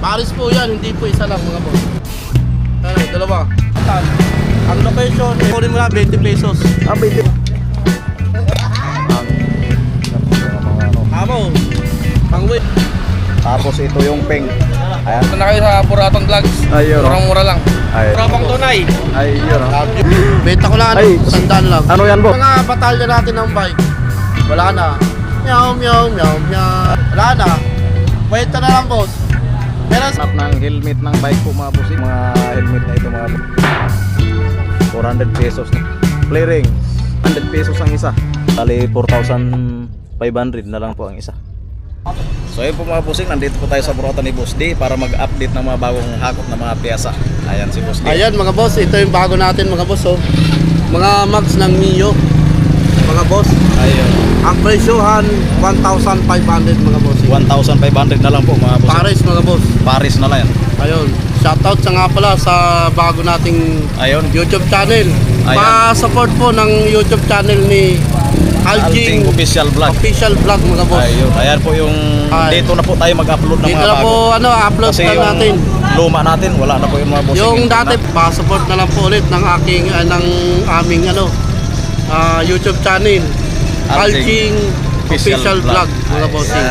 Paris po yan, hindi po isa lang mga boss. Ano, dalawa. Ang location, kunin mo na 20 pesos. Ah, pwede. Ang, ano. Amo, pang-wait. Tapos ito yung peng. Ayan. Ito na kayo sa Puratong Vlogs. Ayun. oh. Murang-mura lang. Ay. Mura pang tunay. Ayun. oh. Benta ko lang, ano, sandaan lang. Ano yan, boss? Mga batalya natin ng bike, wala na. Meow, meow, meow, meow. Wala na. Wait na lang, boss. Meron sa... Hanap ng helmet ng bike po mga boss. Mga helmet na ito mga boss. 400 pesos. Play ring. 100 pesos ang isa. Tali 4,500 na lang po ang isa. So yun po mga bossing, nandito po tayo sa Burota ni Boss D para mag-update ng mga bagong hakot na mga piyasa. Ayan si Boss D. Ayan mga boss, ito yung bago natin mga boss oh. Mga max ng Mio. Mga boss. Ayun. Ang presyohan 1,500 mga boss. 1,500 na lang po mga boss. Pares mga boss. Paris na lang yan. Ayun. Shoutout sa nga pala sa bago nating Ayun. YouTube channel. Ayan. Pa-support po ng YouTube channel ni Alting Aljing official vlog. Official Vlog mga boss. Ayun. Ayan po yung Ay. dito na po tayo mag-upload ng Dito mga na bago. po ano, upload Kasi na yung natin. luma natin, wala na po yung mga bossing. Yung dati, pa-support na lang po ulit ng aking, ah, ng aming ano, ah, YouTube channel. Alting Official Vlog. Mga bossing.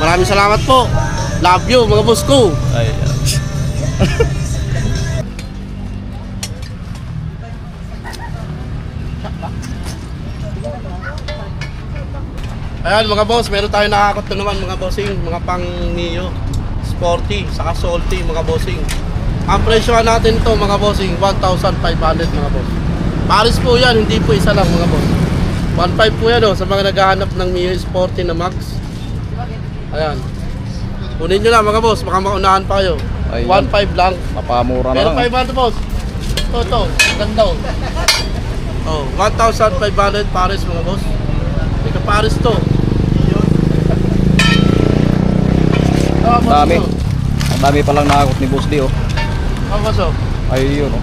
Maraming salamat po. Love you, mga boss ko. Ayan. Ayan mga boss, meron tayo nakakot na naman mga bossing, mga pang Mio, sporty, saka salty mga bossing. Ang presyo natin to mga bossing, 1,500 mga boss. Paris po yan, hindi po isa lang mga boss. 1,500 po yan oh, sa mga naghahanap ng Mio Sporty na Max. Ayan. Kunin nyo na mga boss, baka maunahan pa kayo. Ayun. 1,500 lang. Napamura na Meron lang. 500 boss. Ito, ito. Ganda oh. Oh, 1,500 Paris mga boss. Ika Paris to. Ah, boss, Dami. oh. Ang dami palang nakakot ni Boss D oh. Ah, boss, oh. Ayun oh.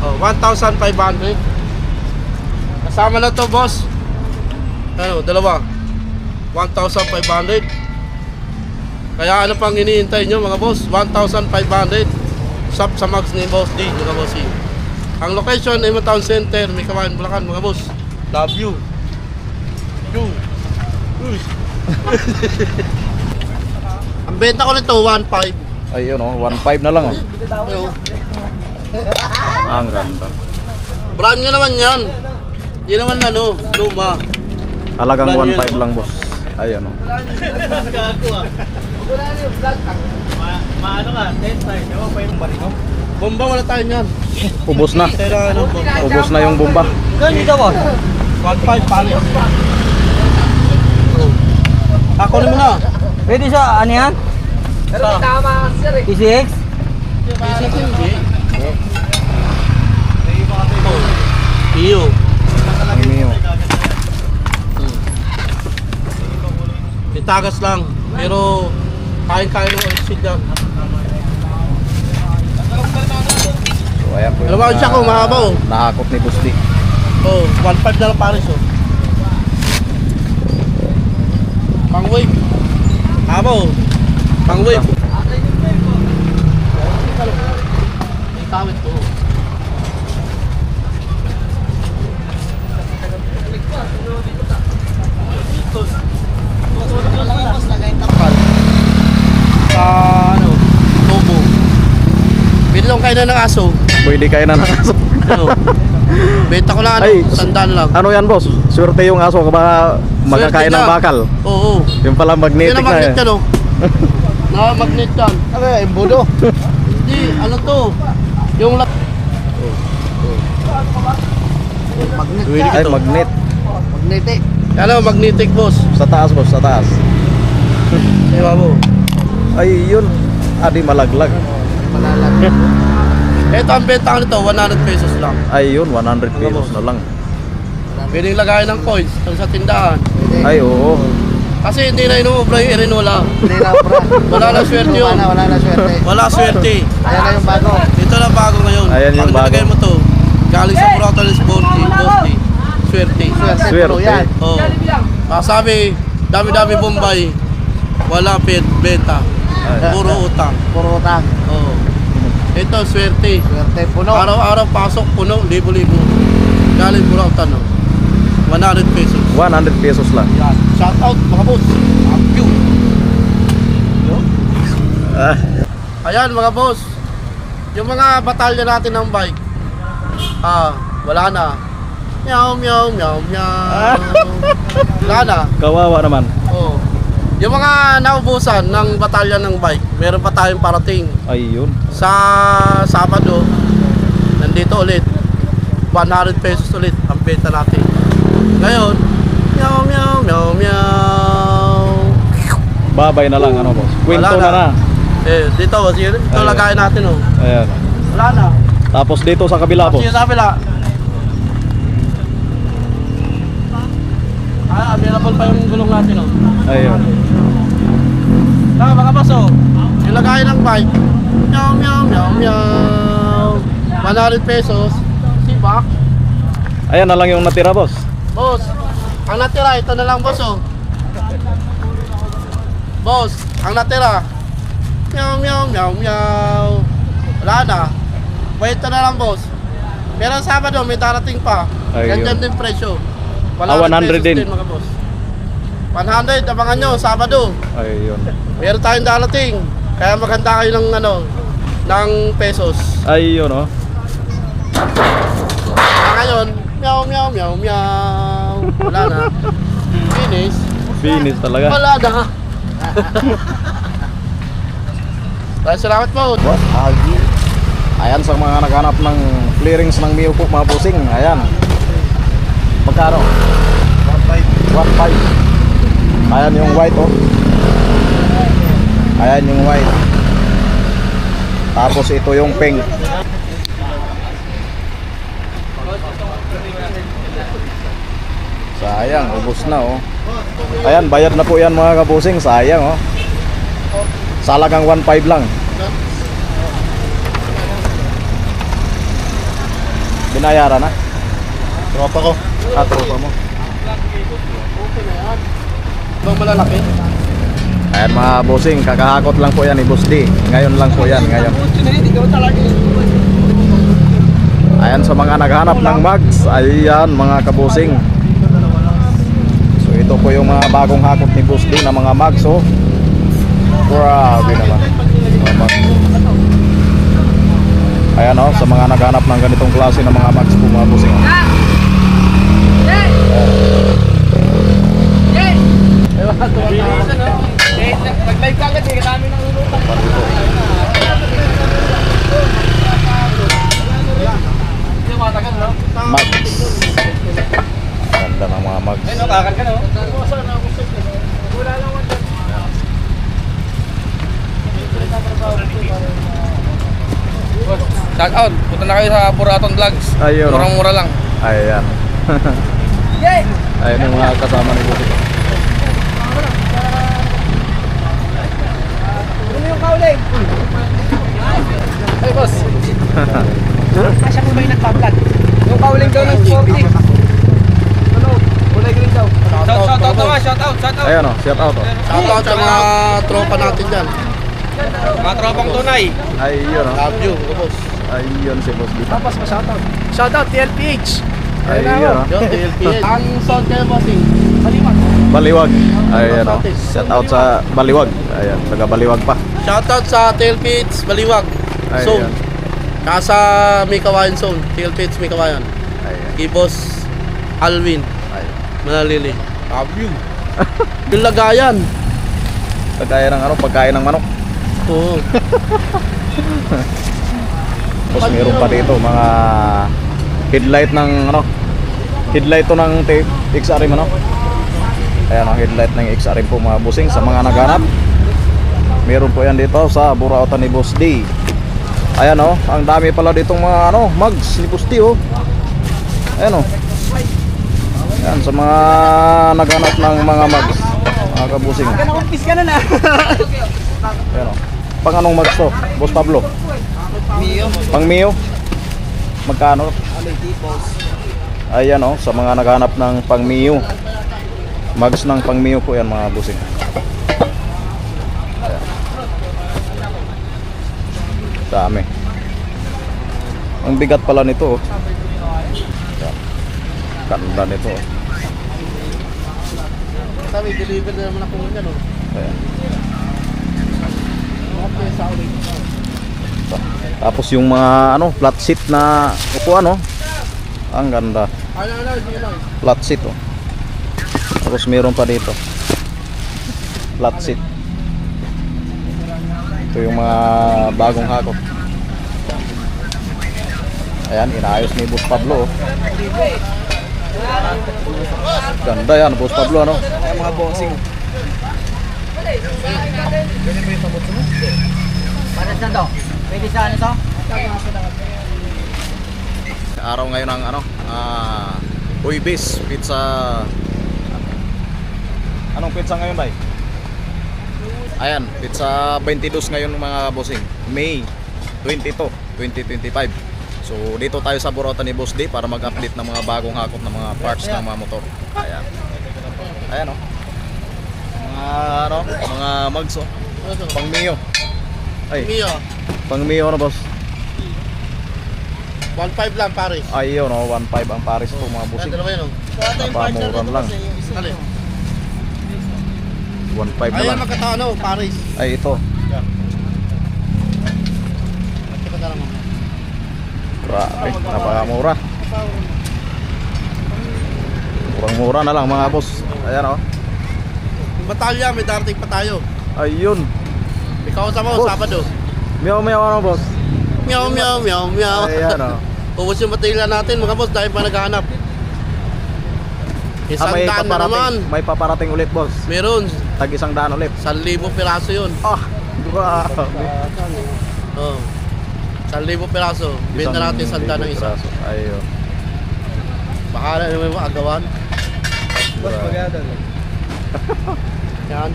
Oh, 1,500. Kasama na to, boss. Ano, dalawa. 1,500. Kaya ano pang iniintay nyo mga boss? 1,500. Shop sa Max ni Boss D, mga boss. Ang location ay Town Center, may kawain Bulacan, mga boss. Love you. You. Ang benta ko nito, 1,500. Ayun oh, 1.5 na lang oh. Ayun. Ang ganda. Brand nyo naman yan. Hindi naman ano, luma. Halagang Brand 1.5 lang boss. Ayun oh. Maano ka? 10 tayo. Ewan pa yung marino. Bomba wala tayo niyan. Ubos na. Pero ano. Ubos na yung bomba. Ganito ba? 1.5 pali. Ako mo na. Pwede sa ano yan? Sa PCX? PCTV. Iyo. Ang Mio. Itagas lang. Pero kain-kain ng oxid yan. So ayan po Alam mo, siya kung mahaba, oh. Nakakot ni D. Oh, 1.5 na lang pares oh. Pang wave. Haba oh. Pang wave. May tawid to. Ano, tubo. Binilong kayo na ng aso. Pwede kayo na nakasok. Ano? Benta ko lang ano, Ay, sandaan lang. Ano yan boss? Swerte yung aso baka makakain Swerte ng bakal. Oo. Yung pala magnetic na na magnet eh. yan oh. Na-magnet yan. Ano yung budo? Hindi, ano to? Yung lap... Magnet Ay, magnet. Magnetic. Ano, magnetic boss. Sa taas boss, sa taas. Ewa mo. Ay, yun. Adi malaglag. Malalag. Ito ang benta nito, 100 pesos lang. Ay, yun. 100 pesos na lang. Pwedeng lagayan ng coins sa tindahan. Ay, oo. Kasi hindi na inuubra yung Erinola. Hindi na, bro. Wala na swerte yun. Wala, wala na swerte. Wala swerte. Ayan na yung bago. Ito na bago ngayon. Ayan yung Pag bago. mo to, galing sa Brotal Sporty, Sporty, swerte. Swerte, Swerte. yan. Oh. Ah, sabi, dami-dami Bombay, wala pet benta. Puro utang. Puro utang. Oo. Ito, swerte. Swerte puno. Araw-araw pasok, puno, libo-libo. Galing Burautan, no? 100 pesos. 100 pesos lang. Yan. Shout out, mga boss. Thank you. Ah, Ayan, mga boss. Yung mga batalya natin ng bike, ah, wala na. Meow, meow, meow, meow. wala na. kawawa naman. Oo. Yung mga naubusan ng batalya ng bike, meron pa tayong parating. Ayun. Sa Sabado, nandito ulit. 100 pesos ulit ang benta natin. Ngayon, meow, meow, meow, meow. Babay na lang ano boss. Kwento Wala na na. Eh, dito, ito Ayun. lagayan natin, oh. Ayan. Wala na. Tapos dito sa kabila boss. Sige sa kabila. Ah, available pa yung gulong natin, oh. Ayun. Tama mga boss, oh. Yung lagayan ng bike. Meow, meow, meow, meow. 100 pesos. Sibak. Ayan na lang yung natira boss. Boss, ang natira, ito na lang, boss, oh. Boss, ang natira. Meow, meow, meow, meow. Wala na. Wait na lang, boss. Pero Sabado, may darating pa. Ayun. Ganyan din presyo. Ah, 100 pesos din. mga boss. 100, abangan nyo, Sabado. Ayun. Meron tayong darating. Kaya maganda kayo ng ano, ng pesos. Ayun oh. Ah, ngayon, meow, meow, meow, meow. Wala na. Finish. Finish talaga. Wala na. Kaya salamat po. Boss, Agi. Ayan sa mga naghanap ng clearings ng Mio po mga pusing. Ayan. Magkano? 1.5. 1.5. Ayan yung white oh. Ayan yung white. Tapos ito yung pink. Sayang, ubos na oh. Ayan, bayad na po yan mga kapusing. Sayang oh. Salagang 1.5 lang. Binayaran na. Tropa ko. Ah, tropa mo. Okay na yan. Ibang malalaki. Ayan mga bossing, kakahakot lang po yan ni Boss D. Ngayon lang po yan, ngayon. Ayan sa mga naghanap ng mags, ayan mga kabusing. So ito po yung mga bagong hakot ni Boss D na mga mags, oh. Grabe naman. Ayan oh, sa mga naghanap ng ganitong klase ng mga mags po mga bossing. Pag-live ka agad, eh, kami nang ulutang. Hindi? Mags. Ganda ng mga mags. Ay, no, kakal ka, no? Shout out, punta na kayo sa Puraton Vlogs. Ayun. Murang-mura lang. Ayan. Ayan yung mga kasama ni Bossing. Kauling? Ay, boss. Asya mo ba yung nagpa-vlog? Yung kauling daw ng 40. Ano? Kulay green daw. Shout, shout out shout out, shout out. Ayan oh, shout out oh. Shout out sa mga tropa natin dyan. Mga tropang tunay. Ayun oh. Love you, boss. Ayun si Boss D. Tapos pa shoutout. Shoutout TLPH. Ayun oh. Yung DLPL. Ang sound kayo, bossing. Maliwag. Baliwag. Ayan oh. Shout out sa Baliwag. Ayan, taga Baliwag pa. Shoutout sa Tailpits, Baliwag. Ayan. Zone. Kasa may kawayan zone. Tailpits, may kawayan. Ayan. Kay Boss Alvin. Ayan. Manalili. Love you. Yung lagayan. Pagkain ng ano, pagkain ng manok. Oo. Tapos meron pa dito mga headlight ng ano, headlight to ng XRM ano. Ayan ang headlight ng XRM po mga busing sa mga naghanap. Meron po yan dito sa Burautan ni Boss D. Ayan oh, ang dami pala ditong mga ano, mugs ni Boss D oh. Ayan oh. Ayan sa mga naghanap ng mga mugs. Mga kabusing. Ayan oh. Pang anong mugs to? Boss Pablo? Pang Mio? Magkano? Ayan oh, sa mga naghanap ng pang Mio. Mags ng pang Mio po yan mga busing. Dami. Ang bigat pala nito. oh. Ganda nito. oh. Sabi, deliver na naman ako ng ano. Ayan. Mga pyesa ulit. Tapos yung mga ano, flat seat na upuan oh. Ang ganda. Ano, ano, lang. Flat seat oh. Tapos meron pa dito. Flat seat. Ito yung mga bagong hakot. Ayan, inaayos ni Boss Pablo. oh. Ganda yan, Boss Pablo ano. Ay, mga bossing. Para saan to? Pwede sa ano to? Araw ngayon ng ano, ah, Huibis, pizza. Anong pizza ngayon, bay? Ayan, pizza 22 ngayon mga bossing. May 22, 2025. So dito tayo sa Borota ni Boss D para mag-update ng mga bagong hakot ng mga parts ng mga motor. Ayan. Ayan oh. Mga ano, mga mags oh. Ano? Pang Mio. Ay, Mio, pang Mio na boss. 1.5 lang, Paris. Ayun oh, 1.5 ang Paris po mga Yan, bossing. yun, oh. Napamuran lang. Dali. 1.5 na Ayan, lang. magkataon, oh, Paris. Ay ito. Magkita na lang, oh. Grabe, napakamura. Murang mura na lang mga boss. Ayan oh. Yung Batalya, may darating pa tayo. Ayun. Ikaw sa mo, Boss. Sabado. Meow meow ano boss. Meow, meow, meow, meow. Ayan oh. Ubus yung batalya natin, mga boss, dahil pa naghahanap. Ah, Isang may daan na naman. may paparating ulit boss. Meron, Tag isang daan ulit. 1,000 piraso yun. Ah, grabe. Oh. 1,000 piraso. Benta Isang natin sanda ng libo isa. Ayun. Baka na naman yung agawan. Boss, maganda. Yan.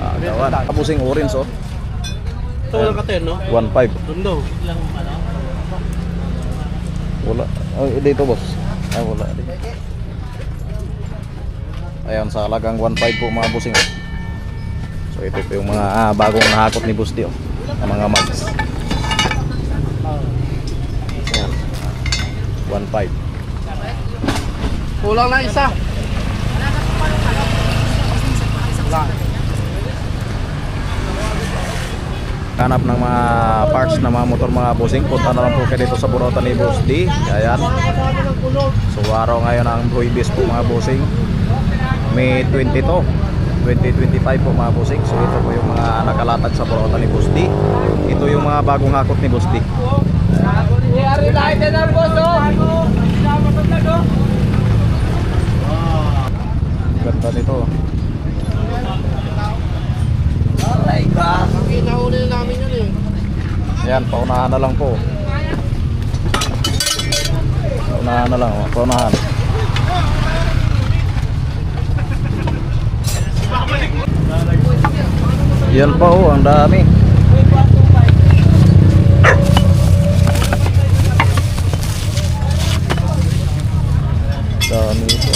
Ah, gawan. Tapusing orange oh. Ito walang katen, no? 1.5. Dundo. Wala. Ay, dito boss. Ay, wala. Ayan, sa halagang 1.5 po mga bossing. So ito po yung mga ah, bagong nahakot ni Boss Dio. Ang mga mags. Ayan. 1.5. Kulang na isa. Hanap ng mga parts ng mga motor mga bossing. Punta na lang po kayo dito sa Burota ni D. Ayan. So araw ngayon ang Ruibis po mga bossing. May 22. 2025 po mga bossing. So ito po yung mga nakalatag sa Burota ni D. Ito yung mga bagong hakot ni oh! Ganda nito. Aray ka! Nakita huli na namin yun eh. Ayan, paunahan na lang po. Paunahan na lang, oh. paunahan. Yan pa oh, ang dami. Dami ito.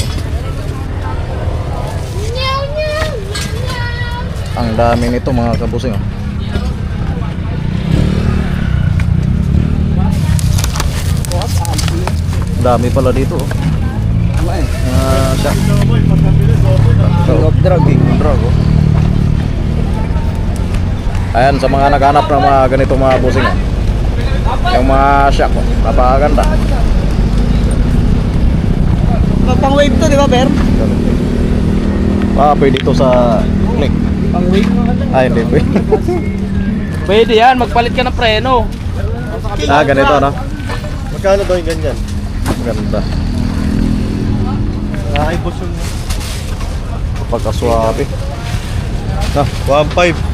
Ang dami nito mga kabusing. oh. Dami pala dito. Oh. Ah, siya. King of drug, of drug. Oh. Ayan, sa mga naghanap ng mga ganito mga busing. Oh. Yung mga shack, oh. napakaganda. Pang wave to, di ba, Ber? Ah, pwede ito sa click. Pang wave. Ay, hindi pwede. Pwede yan, magpalit ka ng preno. ah, ganito, no? Magkano daw yung ganyan? Ganda. Ay, boss yung... Pagkaswabe. Ah, 1.5.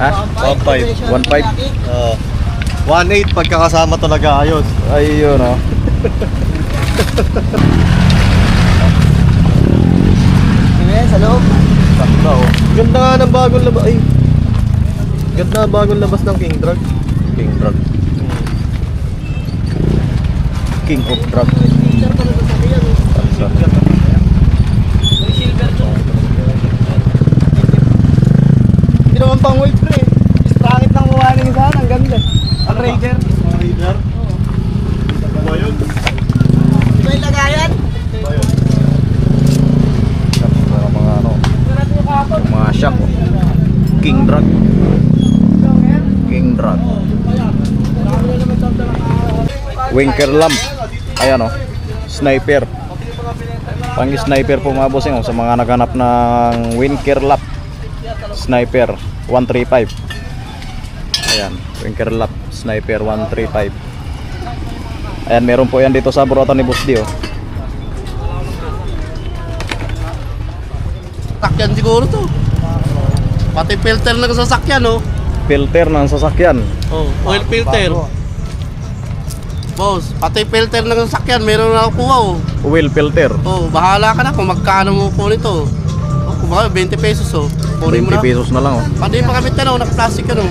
ha? 1.5. 1.5. Uh, 1.8 pagkakasama talaga ayos. Ayun, oh. Ayan, sa loob. Ganda, oh. Ganda nga ng bagong labas. Ay. Ganda bagong labas ng King Drag. King Drug. King of Drug. Hindi naman pang Raider. Raider? Oo. Ba yun? Lagayan? Ba yun? mga ano. Mga shop. King drug. King drug. Winker lamp. Ayan o. Sniper. Pang sniper po mga bossing. Oh, sa mga naghanap ng winker lamp. Sniper. 135. Ayan. Winker lamp. Sniper 135. Ayan, meron po yan dito sa Buratan ni Boss D oh. Sakyan siguro to. Pati filter ng sasakyan, oh. Filter ng sasakyan. Oh, oil filter. Boss, pati filter ng sasakyan, meron na nakuha, oh. Oil filter. Oh, bahala ka na kung magkano mo po nito. Oh, kung baka 20 pesos, oh. Kunin mo 20 na. pesos na lang oh. Pati pa kami tanong, naka-plastic ano.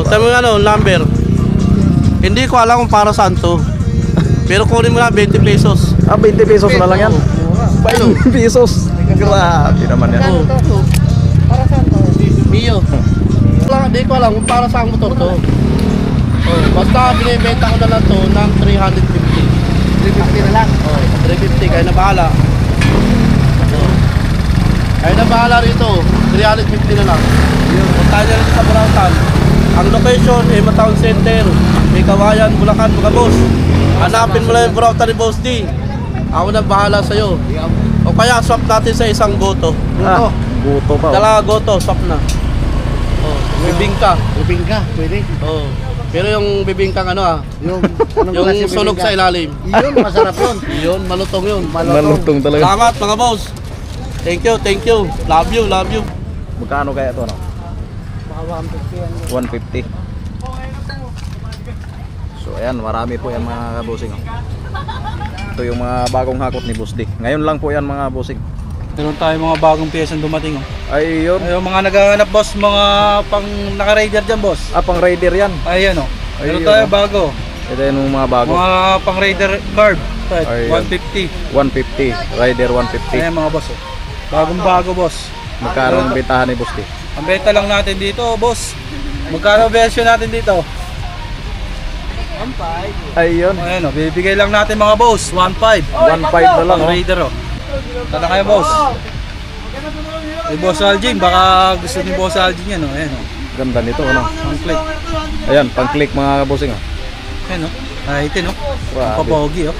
Oh, tama nga ano, number. Hindi ko alam kung para saan to. Pero kunin mo na 20 pesos. Ah, 20 pesos na lang yan. Ano? 20 pesos. Grabe naman yan. Oh. Para saan to? Mio. Wala, hindi ko alam kung para saan motor to. Oh, basta binibenta ko na lang to ng 350. 350 na lang. Oh, 350 kayo na bahala. Oh. Kayo na bahala rito. 350 na lang. Punta nyo rin sa Burautan. Ang location ay Matown Center. May Kawayan, Bulacan, mga boss. Hanapin mo lang yung Burautan ni Boss D. Ako na bahala sa'yo. O kaya swap natin sa isang goto. Ah, buto pa. oh. Dala goto, swap na. Oh, bibingka. Bibingka, pwede. Oh. Pero yung bibingkang ano ah, Yung, yung sunog bibingka? sa ilalim. Yun, masarap yun. Yun, malutong yun. Malutong talaga. Salamat mga boss. Thank you, thank you. Love you, love you. Magkano kaya to no? Baka 150 yan. 150. So ayan, marami po yan mga kabusing. oh. Ito yung mga bagong hakot ni Boss D. Ngayon lang po yan mga busing. Meron tayo mga bagong piyesang dumating oh. Ay yun. Ayun, mga naghahanap boss, mga pang naka-rider dyan boss. Ah, pang rider yan. Ayan oh. Meron tayo oh. bago. Ito yung mga bago. Mga pang rider carb. Ayun. 150. 150. Rider 150. Ayan mga boss oh. Bagong bago boss. Magkano ang bentahan ni Boss D? Ang benta lang natin dito boss. Magkano version natin dito? Ayun. Ayan oh, bibigay lang natin mga boss. 1.5. 1.5 na lang Pang oh. raider oh. Tala kayo boss. Ay boss Algin, baka gusto ni boss Algin yan oh. Ayan oh. Ganda nito ano. Ang click. Ayan, pang click mga kabusing. oh. Ayan oh. Ay, itin oh. Ang papogi oh.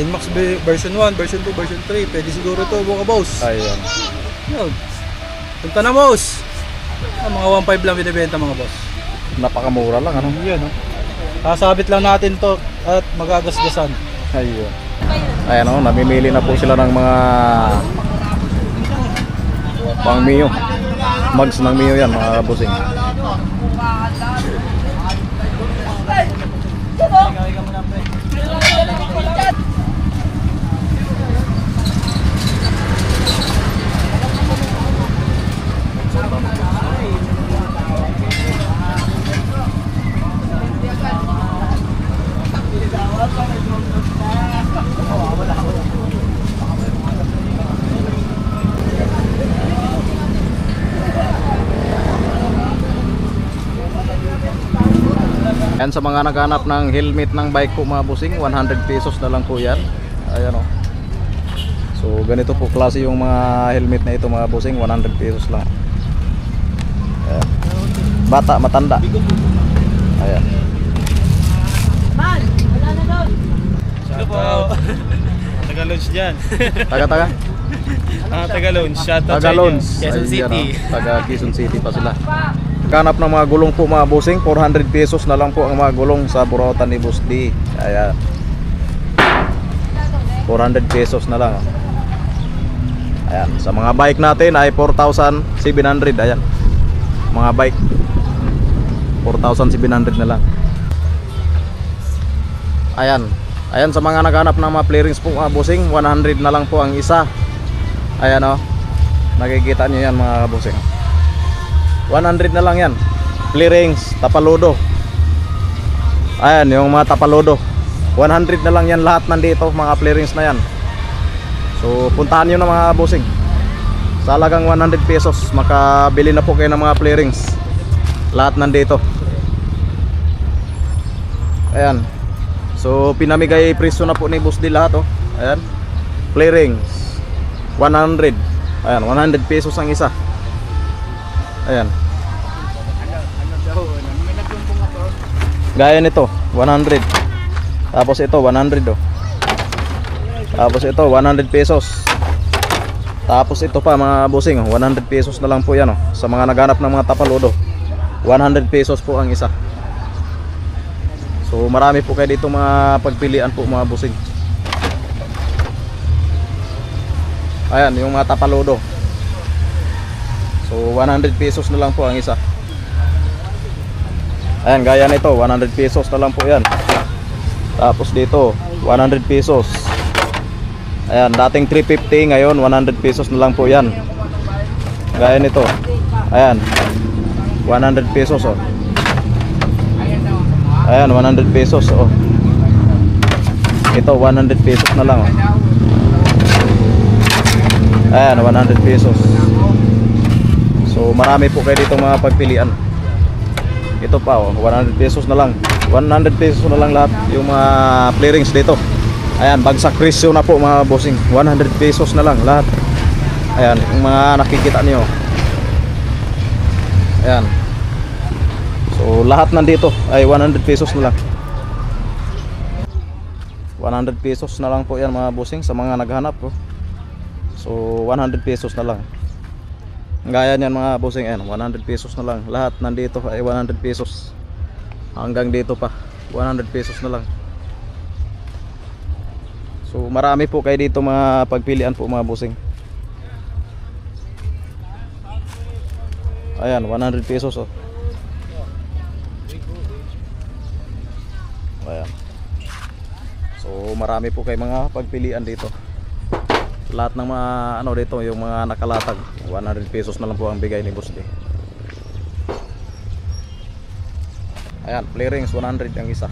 NMAX be- version 1, version 2, version 3. Pwede siguro to mga boss. Ayun. Yun. Punta na boss. Ah, mga 1.5 lang binibenta mga boss. Napakamura lang ano. Yun oh. Sasabit lang natin to at magagasgasan. Ayun. Ayan o, namimili na po sila ng mga pang Mio. Mags ng Mio yan mga kabusing. Yan sa mga naghanap ng helmet ng bike po mga busing, 100 pesos na lang po yan. Ayan o. So ganito po klase yung mga helmet na ito mga busing, 100 pesos lang. Ayan. Bata, matanda. Ayan. Ano po? Taga-launch dyan. Taga-taga? ah, taga-launch. Shoutout Taga-Lons. Quezon Ayan, City. o. Taga Quezon City pa sila. Kanap ng mga gulong po mga busing, 400 pesos na lang po ang mga gulong sa Burautan ni Boss D. Ayan. 400 pesos na lang. Ayan, sa mga bike natin ay 4,700. Ayan. Mga bike 4,700 na lang. Ayan. Ayan sa mga naghanap ng mga clearings po mga busing, 100 na lang po ang isa. Ayan oh. Nakikita niyo yan mga busing. 100 na lang yan. Clearings, tapalodo. Ayan, yung mga tapalodo. 100 na lang yan lahat nandito, mga clearings na yan. So, puntahan nyo na mga busing. Sa halagang 100 pesos, makabili na po kayo ng mga clearings. Lahat nandito. Ayan. So, pinamigay presyo na po ni Boss D lahat, oh. Ayan. Clearings. 100. Ayan, 100 pesos ang isa. Ayan. Gaya nito, 100. Tapos ito, 100 oh. Tapos ito, 100 pesos. Tapos ito pa mga bossing, oh, 100 pesos na lang po yan oh. Sa mga naghanap ng mga tapaludo, 100 pesos po ang isa. So marami po kayo dito mga pagpilian po mga bossing. Ayan, yung mga tapaludo. So 100 pesos na lang po ang isa. Ayan, gaya nito, 100 pesos na lang po yan. Tapos dito, 100 pesos. Ayan, dating 350, ngayon 100 pesos na lang po yan. Gaya nito. Ayan, 100 pesos oh. Ayan, 100 pesos oh. Ito, 100 pesos na lang oh. Ayan, 100 pesos. So, marami po kayo dito mga pagpilian. Ito pa oh, 100 pesos na lang. 100 pesos na lang lahat yung mga clearings dito. Ayan, bagsak presyo na po mga bossing. 100 pesos na lang lahat. Ayan, yung mga nakikita niyo. Ayan. So, lahat nandito ay 100 pesos na lang. 100 pesos na lang po yan mga bossing sa mga naghanap po. So, 100 pesos na lang. Gaya niyan mga bossing, ayan, 100 pesos na lang. Lahat nandito ay 100 pesos. Hanggang dito pa, 100 pesos na lang. So marami po kayo dito mga pagpilian po mga bossing. Ayan, 100 pesos oh. Ayan. So marami po kayo mga pagpilian dito. Lahat ng mga ano dito, yung mga nakalatag, 100 pesos na lang po ang bigay ni Boss D. Ayan, play rings 100 ang isa.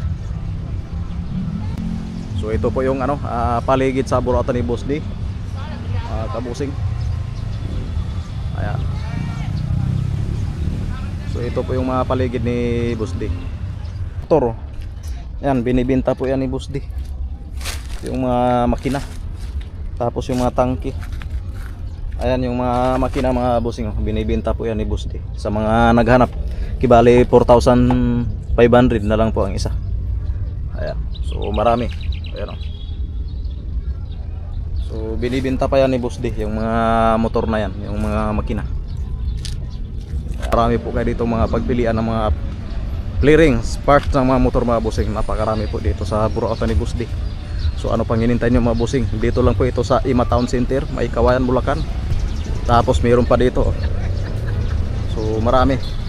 So ito po yung ano, ah, paligid sa buratan ni Boss D. Ah, kabusing. Ayan. So ito po yung mga paligid ni Boss D. Motor. Ayan, binibenta po yan ni D. Yung mga makina. Tapos yung mga tangke. Ayan yung mga makina mga bossing oh. binibenta po yan ni D. Sa mga naghanap. Kibali 4,500 na lang po ang isa. Ayan. So marami. Ayan oh. So binibenta pa yan ni D yung mga motor na yan, yung mga makina. Marami po kayo dito mga pagpilian ng mga clearings, parts ng mga motor mga bossing. Napakarami po dito sa Burautan ni D. So ano pang hinintay nyo mga bossing? Dito lang po ito sa Ima Town Center, may Kawayan, Bulacan. Tapos mayroon pa dito. So marami.